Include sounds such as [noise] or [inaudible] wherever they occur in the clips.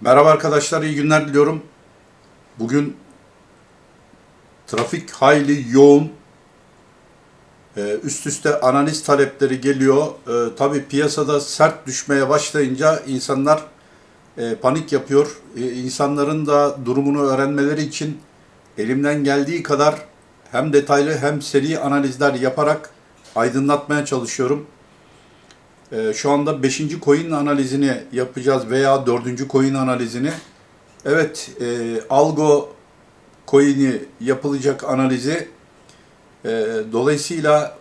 Merhaba arkadaşlar, iyi günler diliyorum. Bugün trafik hayli yoğun. Ee, Üst üste analiz talepleri geliyor. Ee, Tabii piyasada sert düşmeye başlayınca insanlar e, panik yapıyor. Ee, İnsanların da durumunu öğrenmeleri için elimden geldiği kadar hem detaylı hem seri analizler yaparak aydınlatmaya çalışıyorum. Ee, şu anda 5. coin analizini yapacağız veya 4. coin analizini. Evet, e, Algo coin'i yapılacak analizi e, dolayısıyla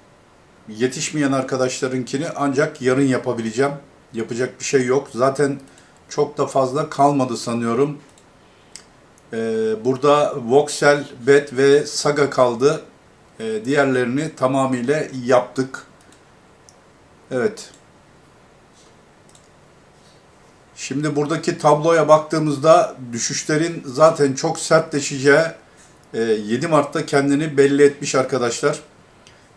yetişmeyen arkadaşlarınkini ancak yarın yapabileceğim. Yapacak bir şey yok. Zaten çok da fazla kalmadı sanıyorum. E, burada Voxel, Bet ve Saga kaldı. E, diğerlerini tamamıyla yaptık. Evet. Şimdi buradaki tabloya baktığımızda düşüşlerin zaten çok sertleşeceği e, 7 Mart'ta kendini belli etmiş arkadaşlar.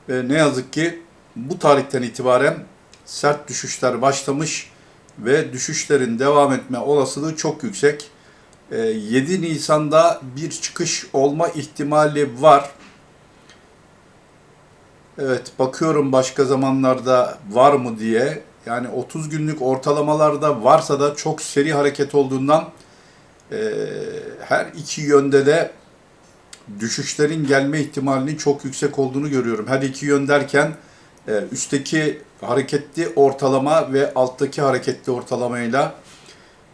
Ve ne yazık ki bu tarihten itibaren sert düşüşler başlamış ve düşüşlerin devam etme olasılığı çok yüksek. E, 7 Nisan'da bir çıkış olma ihtimali var. Evet bakıyorum başka zamanlarda var mı diye. Yani 30 günlük ortalamalarda varsa da çok seri hareket olduğundan e, her iki yönde de düşüşlerin gelme ihtimalinin çok yüksek olduğunu görüyorum. Her iki yön derken e, üstteki hareketli ortalama ve alttaki hareketli ortalamayla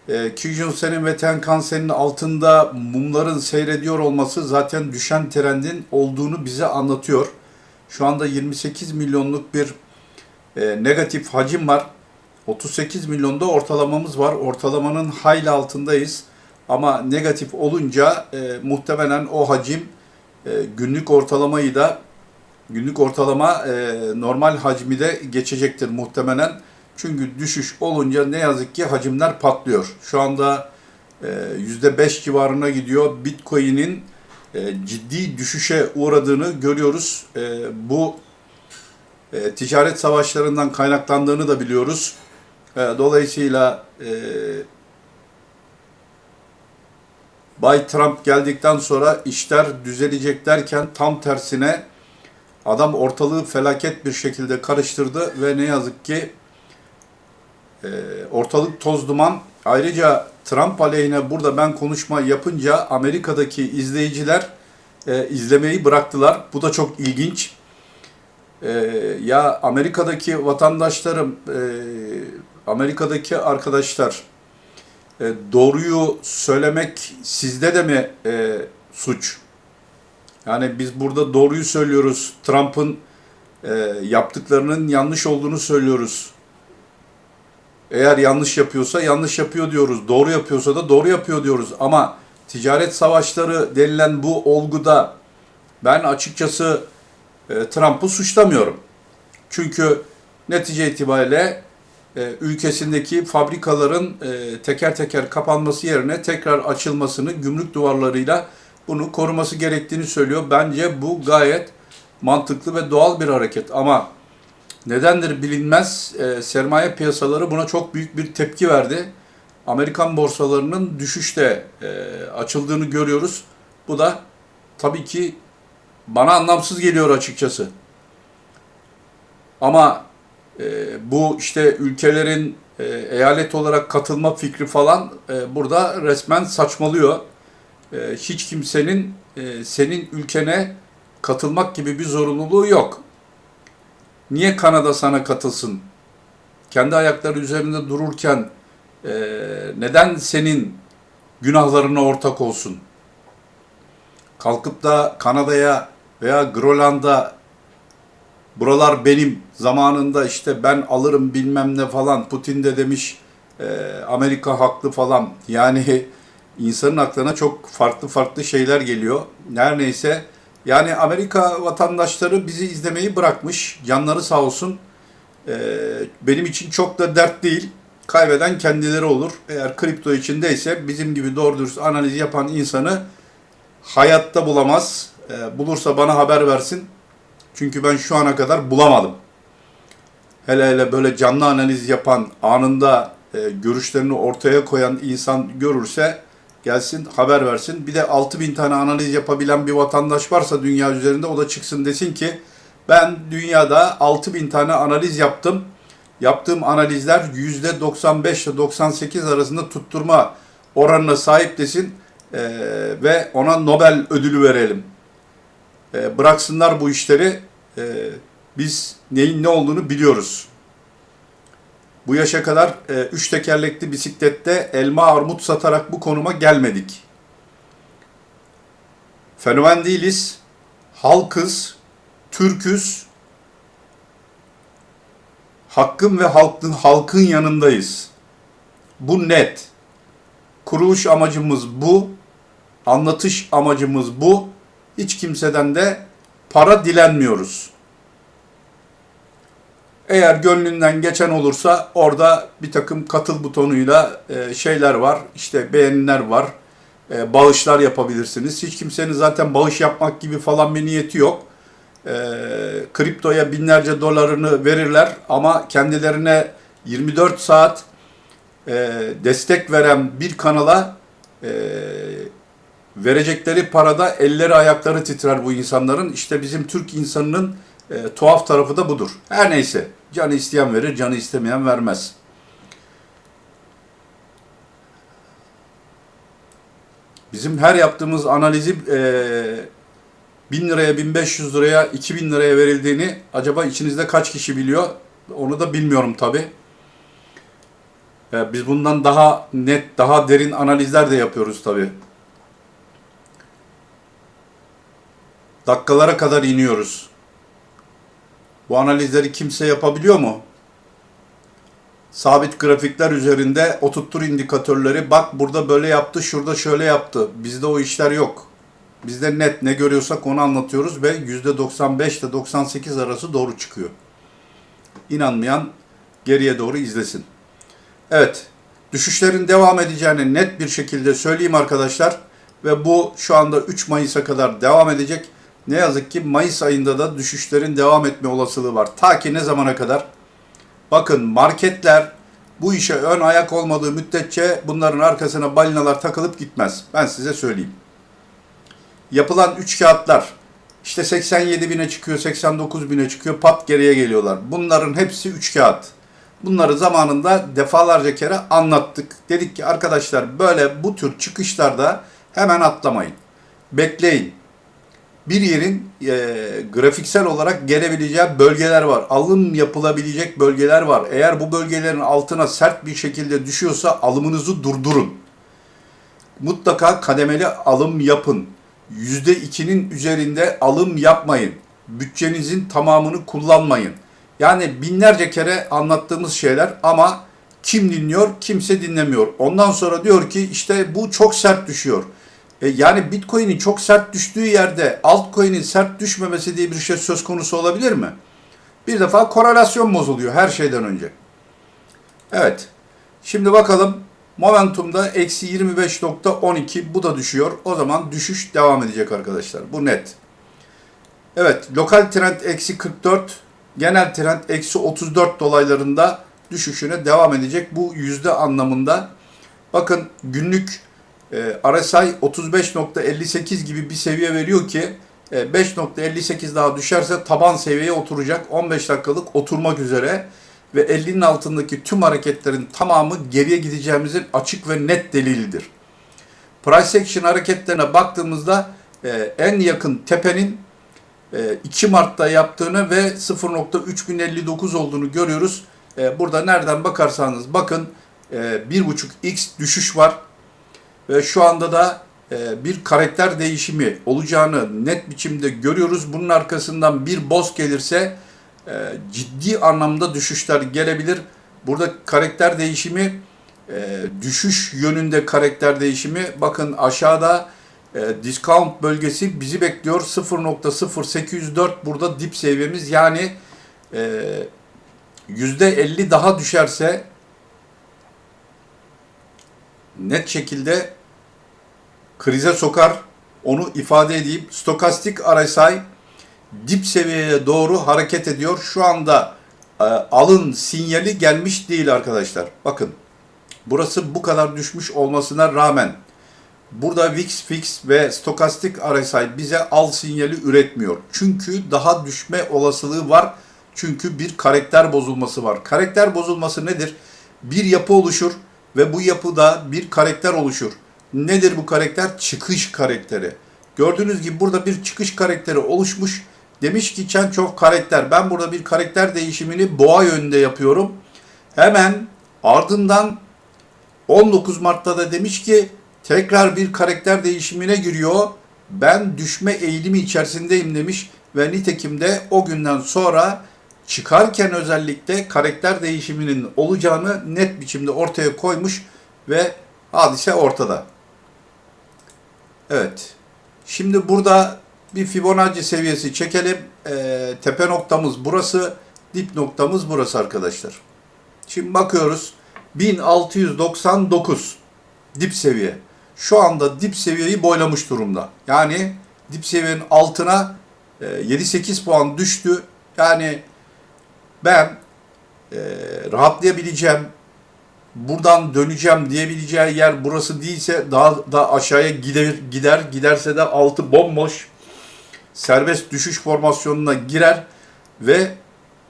e, Kijun-sen'in ve Tenkan-sen'in altında mumların seyrediyor olması zaten düşen trendin olduğunu bize anlatıyor. Şu anda 28 milyonluk bir e, negatif hacim var. 38 milyonda ortalamamız var. Ortalamanın hayli altındayız. Ama negatif olunca e, muhtemelen o hacim e, günlük ortalamayı da günlük ortalama e, normal hacmi de geçecektir muhtemelen. Çünkü düşüş olunca ne yazık ki hacimler patlıyor. Şu anda e, %5 civarına gidiyor. Bitcoin'in e, ciddi düşüşe uğradığını görüyoruz. E, bu e, ticaret savaşlarından kaynaklandığını da biliyoruz. E, dolayısıyla e, Bay Trump geldikten sonra işler düzelecek derken tam tersine adam ortalığı felaket bir şekilde karıştırdı ve ne yazık ki e, ortalık toz duman. Ayrıca Trump aleyhine burada ben konuşma yapınca Amerika'daki izleyiciler e, izlemeyi bıraktılar. Bu da çok ilginç. E, ya Amerika'daki vatandaşlarım, e, Amerika'daki arkadaşlar e, doğruyu söylemek sizde de mi e, suç? Yani biz burada doğruyu söylüyoruz. Trump'ın e, yaptıklarının yanlış olduğunu söylüyoruz. Eğer yanlış yapıyorsa yanlış yapıyor diyoruz. Doğru yapıyorsa da doğru yapıyor diyoruz. Ama ticaret savaşları denilen bu olguda ben açıkçası e, Trump'ı suçlamıyorum. Çünkü netice itibariyle e, ülkesindeki fabrikaların e, teker teker kapanması yerine tekrar açılmasını gümrük duvarlarıyla bunu koruması gerektiğini söylüyor. Bence bu gayet mantıklı ve doğal bir hareket ama nedendir bilinmez e, sermaye piyasaları buna çok büyük bir tepki verdi. Amerikan borsalarının düşüşte açıldığını görüyoruz. Bu da tabii ki bana anlamsız geliyor açıkçası. Ama e, bu işte ülkelerin e, eyalet olarak katılma fikri falan e, burada resmen saçmalıyor. E, hiç kimsenin e, senin ülkene katılmak gibi bir zorunluluğu yok. Niye Kanada sana katılsın? Kendi ayakları üzerinde dururken e, neden senin günahlarına ortak olsun? Kalkıp da Kanada'ya veya Grönland'a buralar benim zamanında işte ben alırım bilmem ne falan Putin de demiş e, Amerika haklı falan yani [laughs] insanın aklına çok farklı farklı şeyler geliyor. Her neyse yani Amerika vatandaşları bizi izlemeyi bırakmış. Canları sağ olsun. E, benim için çok da dert değil. Kaybeden kendileri olur. Eğer kripto içindeyse bizim gibi doğru dürüst analiz yapan insanı hayatta bulamaz. E, bulursa bana haber versin. Çünkü ben şu ana kadar bulamadım. Hele hele böyle canlı analiz yapan, anında e, görüşlerini ortaya koyan insan görürse gelsin haber versin. Bir de 6000 tane analiz yapabilen bir vatandaş varsa dünya üzerinde o da çıksın desin ki ben dünyada 6000 tane analiz yaptım. Yaptığım analizler %95 ile 98 arasında tutturma oranına sahip desin e, ve ona Nobel ödülü verelim. E, bıraksınlar bu işleri. E, biz neyin ne olduğunu biliyoruz. Bu yaşa kadar e, üç tekerlekli bisiklette elma armut satarak bu konuma gelmedik. Fenomen değiliz. Halkız, Türküz. Hakkın ve halkın halkın yanındayız. Bu net. Kuruluş amacımız bu. Anlatış amacımız bu. Hiç kimseden de para dilenmiyoruz. Eğer gönlünden geçen olursa orada bir takım katıl butonuyla e, şeyler var, işte beğeniler var, e, bağışlar yapabilirsiniz. Hiç kimsenin zaten bağış yapmak gibi falan bir niyeti yok. E, kriptoya binlerce dolarını verirler ama kendilerine 24 saat destek veren bir kanala verecekleri parada elleri ayakları titrer bu insanların. İşte bizim Türk insanının e, tuhaf tarafı da budur. Her neyse. Canı isteyen verir, canı istemeyen vermez. Bizim her yaptığımız analizi e, 1000 liraya, 1500 liraya, 2000 liraya verildiğini acaba içinizde kaç kişi biliyor? Onu da bilmiyorum tabi. E, biz bundan daha net, daha derin analizler de yapıyoruz tabi. Dakikalara kadar iniyoruz. Bu analizleri kimse yapabiliyor mu? Sabit grafikler üzerinde oturttur indikatörleri. Bak burada böyle yaptı, şurada şöyle yaptı. Bizde o işler yok. Bizde net ne görüyorsak onu anlatıyoruz ve %95 ile 98 arası doğru çıkıyor. İnanmayan geriye doğru izlesin. Evet, düşüşlerin devam edeceğini net bir şekilde söyleyeyim arkadaşlar. Ve bu şu anda 3 Mayıs'a kadar devam edecek. Ne yazık ki Mayıs ayında da düşüşlerin devam etme olasılığı var. Ta ki ne zamana kadar? Bakın marketler bu işe ön ayak olmadığı müddetçe bunların arkasına balinalar takılıp gitmez. Ben size söyleyeyim. Yapılan üç kağıtlar işte 87 bine çıkıyor, 89 bine çıkıyor, pat geriye geliyorlar. Bunların hepsi üç kağıt. Bunları zamanında defalarca kere anlattık. Dedik ki arkadaşlar böyle bu tür çıkışlarda hemen atlamayın. Bekleyin bir yerin e, grafiksel olarak gelebileceği bölgeler var. Alım yapılabilecek bölgeler var. Eğer bu bölgelerin altına sert bir şekilde düşüyorsa alımınızı durdurun. Mutlaka kademeli alım yapın. %2'nin üzerinde alım yapmayın. Bütçenizin tamamını kullanmayın. Yani binlerce kere anlattığımız şeyler ama kim dinliyor? Kimse dinlemiyor. Ondan sonra diyor ki işte bu çok sert düşüyor. E, yani Bitcoin'in çok sert düştüğü yerde altcoin'in sert düşmemesi diye bir şey söz konusu olabilir mi? Bir defa korelasyon bozuluyor her şeyden önce. Evet. Şimdi bakalım Momentum'da eksi 25.12 bu da düşüyor. O zaman düşüş devam edecek arkadaşlar. Bu net. Evet. Lokal trend eksi 44. Genel trend eksi 34 dolaylarında düşüşüne devam edecek. Bu yüzde anlamında. Bakın günlük RSI 35.58 gibi bir seviye veriyor ki e, 5.58 daha düşerse taban seviyeye oturacak 15 dakikalık oturmak üzere ve 50'nin altındaki tüm hareketlerin tamamı geriye gideceğimizin açık ve net delilidir. Price action hareketlerine baktığımızda e, en yakın tepenin e, 2 Mart'ta yaptığını ve 0.3059 olduğunu görüyoruz. E, burada nereden bakarsanız bakın e, 1.5x düşüş var ve şu anda da e, bir karakter değişimi olacağını net biçimde görüyoruz. Bunun arkasından bir boss gelirse e, ciddi anlamda düşüşler gelebilir. Burada karakter değişimi e, düşüş yönünde karakter değişimi. Bakın aşağıda discount bölgesi bizi bekliyor. 0.0804 burada dip seviyemiz. Yani e, %50 daha düşerse net şekilde krize sokar. Onu ifade edeyim. Stokastik RSI dip seviyeye doğru hareket ediyor. Şu anda e, alın sinyali gelmiş değil arkadaşlar. Bakın Burası bu kadar düşmüş olmasına rağmen burada VIX fix ve stokastik RSI bize al sinyali üretmiyor. Çünkü daha düşme olasılığı var. Çünkü bir karakter bozulması var. Karakter bozulması nedir? Bir yapı oluşur ve bu yapıda bir karakter oluşur. Nedir bu karakter? Çıkış karakteri. Gördüğünüz gibi burada bir çıkış karakteri oluşmuş. Demiş ki Çençov karakter. Ben burada bir karakter değişimini boğa yönünde yapıyorum. Hemen ardından 19 Mart'ta da demiş ki tekrar bir karakter değişimine giriyor. Ben düşme eğilimi içerisindeyim demiş ve nitekim de o günden sonra çıkarken özellikle karakter değişiminin olacağını net biçimde ortaya koymuş ve hadise ortada. Evet. Şimdi burada bir Fibonacci seviyesi çekelim. Ee, tepe noktamız burası, dip noktamız burası arkadaşlar. Şimdi bakıyoruz. 1699 dip seviye. Şu anda dip seviyeyi boylamış durumda. Yani dip seviyenin altına e, 7-8 puan düştü. Yani ben e, rahatlayabileceğim, buradan döneceğim diyebileceği yer burası değilse daha da aşağıya gider gider giderse de altı bomboş serbest düşüş formasyonuna girer ve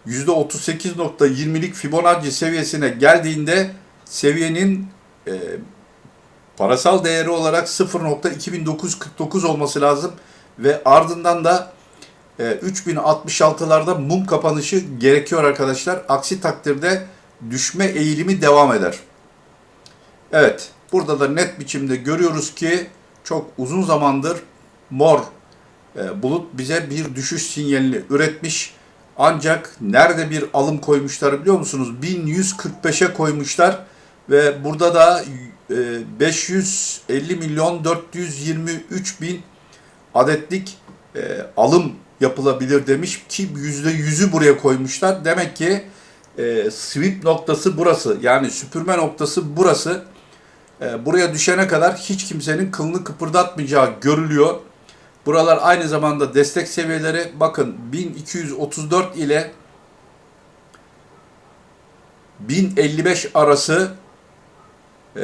%38.20'lik Fibonacci seviyesine geldiğinde seviyenin e, parasal değeri olarak 0.2949 olması lazım ve ardından da e, 3066'larda mum kapanışı gerekiyor arkadaşlar. Aksi takdirde düşme eğilimi devam eder. Evet, burada da net biçimde görüyoruz ki çok uzun zamandır mor e, bulut bize bir düşüş sinyalini üretmiş. Ancak nerede bir alım koymuşlar biliyor musunuz? 1145'e koymuşlar ve burada da e, 550 milyon 423 bin adetlik e, alım yapılabilir demiş ki yüzde yüzü buraya koymuşlar. Demek ki e, sweep noktası burası yani süpürme noktası burası. E, buraya düşene kadar hiç kimsenin kılını kıpırdatmayacağı görülüyor. Buralar aynı zamanda destek seviyeleri. Bakın 1234 ile 1055 arası e,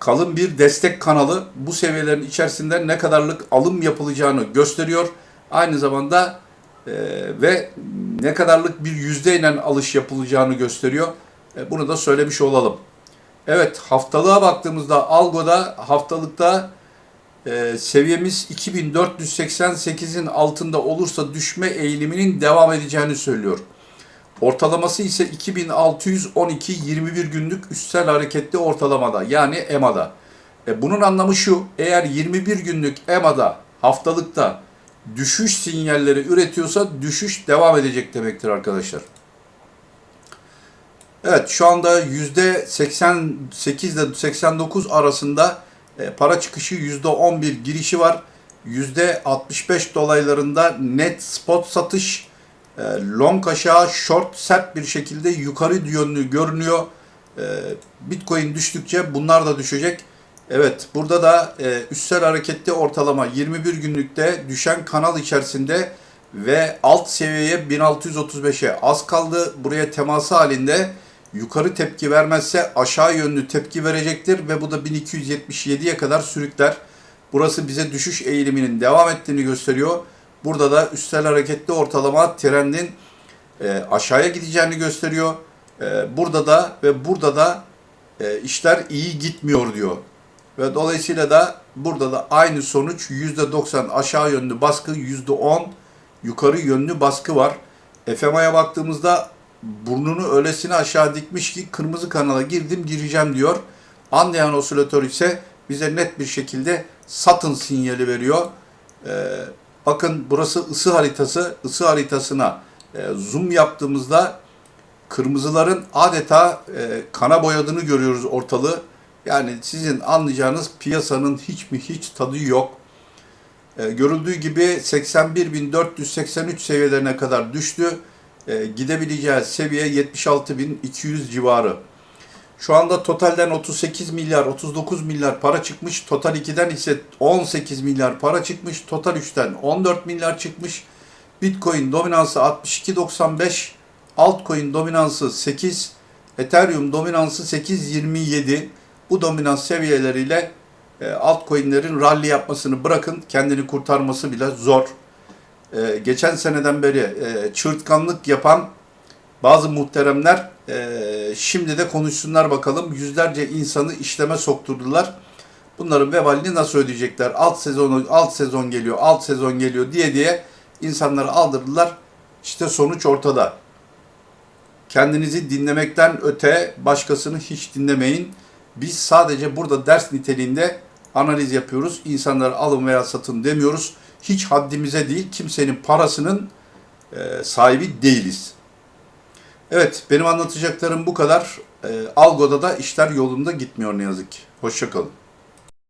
kalın bir destek kanalı. Bu seviyelerin içerisinde ne kadarlık alım yapılacağını gösteriyor. Aynı zamanda e, ve ne kadarlık bir yüzdeyle alış yapılacağını gösteriyor. E, bunu da söylemiş olalım. Evet haftalığa baktığımızda Algo'da haftalıkta e, seviyemiz 2488'in altında olursa düşme eğiliminin devam edeceğini söylüyor. Ortalaması ise 2612 21 günlük üstsel hareketli ortalamada yani EMA'da. E, bunun anlamı şu eğer 21 günlük EMA'da haftalıkta düşüş sinyalleri üretiyorsa düşüş devam edecek demektir arkadaşlar. Evet şu anda %88 ile 89 arasında e, para çıkışı %11 girişi var. %65 dolaylarında net spot satış e, long aşağı short sert bir şekilde yukarı yönlü görünüyor. E, Bitcoin düştükçe bunlar da düşecek. Evet burada da e, üstsel hareketli ortalama 21 günlükte düşen kanal içerisinde ve alt seviyeye 1635'e az kaldı. Buraya teması halinde yukarı tepki vermezse aşağı yönlü tepki verecektir ve bu da 1277'ye kadar sürükler. Burası bize düşüş eğiliminin devam ettiğini gösteriyor. Burada da üstel hareketli ortalama trendin e, aşağıya gideceğini gösteriyor. E, burada da ve burada da e, işler iyi gitmiyor diyor. Ve dolayısıyla da burada da aynı sonuç %90 aşağı yönlü baskı, %10 yukarı yönlü baskı var. FMA'ya baktığımızda burnunu öylesine aşağı dikmiş ki kırmızı kanala girdim gireceğim diyor. Anlayan osilatör ise bize net bir şekilde satın sinyali veriyor. Ee, bakın burası ısı haritası. Isı haritasına e, zoom yaptığımızda kırmızıların adeta e, kana boyadığını görüyoruz ortalığı. Yani sizin anlayacağınız piyasanın hiç mi hiç tadı yok. E, görüldüğü gibi 81.483 seviyelerine kadar düştü e, gidebileceği seviye 76.200 civarı. Şu anda totalden 38 milyar, 39 milyar para çıkmış. Total 2'den ise 18 milyar para çıkmış. Total 3'ten 14 milyar çıkmış. Bitcoin dominansı 62.95, altcoin dominansı 8, Ethereum dominansı 8.27. bu dominans seviyeleriyle e, altcoin'lerin rally yapmasını bırakın kendini kurtarması bile zor. E, geçen seneden beri e, çığırtkanlık yapan bazı muhteremler şimdi de konuşsunlar bakalım. Yüzlerce insanı işleme sokturdular. Bunların vebalini nasıl ödeyecekler? Alt sezonu alt sezon geliyor, alt sezon geliyor diye diye insanları aldırdılar. İşte sonuç ortada. Kendinizi dinlemekten öte başkasını hiç dinlemeyin. Biz sadece burada ders niteliğinde analiz yapıyoruz. İnsanları alın veya satın demiyoruz. Hiç haddimize değil, kimsenin parasının e, sahibi değiliz. Evet, benim anlatacaklarım bu kadar. E, Algo'da da işler yolunda gitmiyor ne yazık ki. Hoşçakalın.